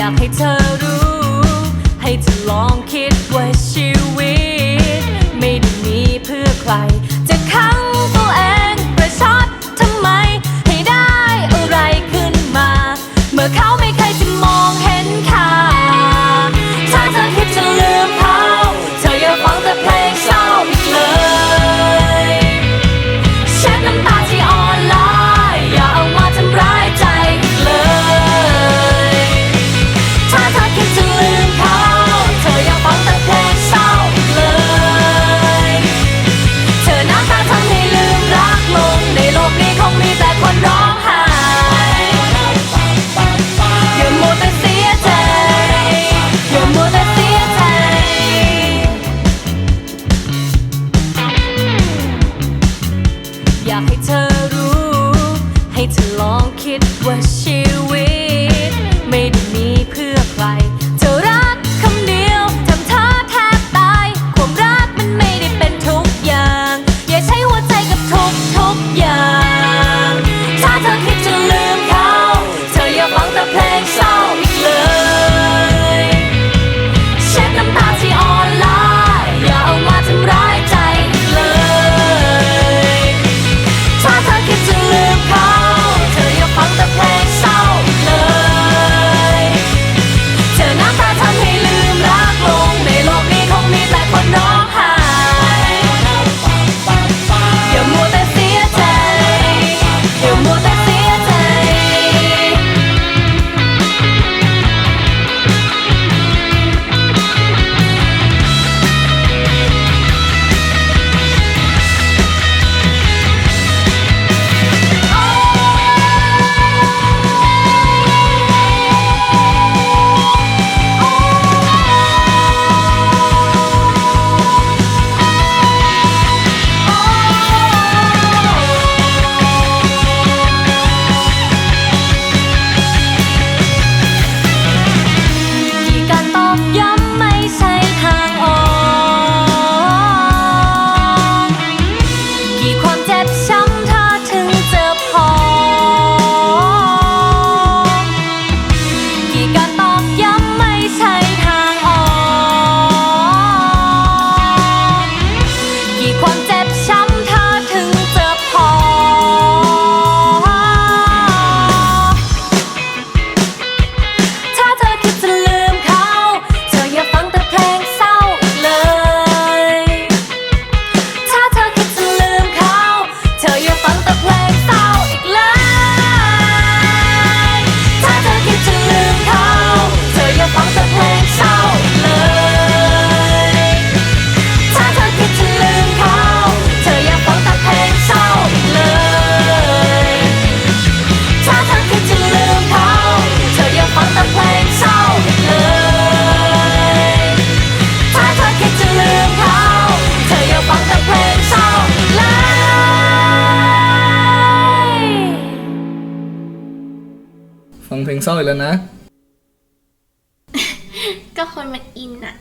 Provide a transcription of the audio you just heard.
อยากให้เธอรู้ ให้เธอลองคิดว่าชีวิตากให้เธอรู้ ให้เธอลองคิดว่าชีวิต งเศร้าอีกแล้วนะ ก็คนมันอินอะ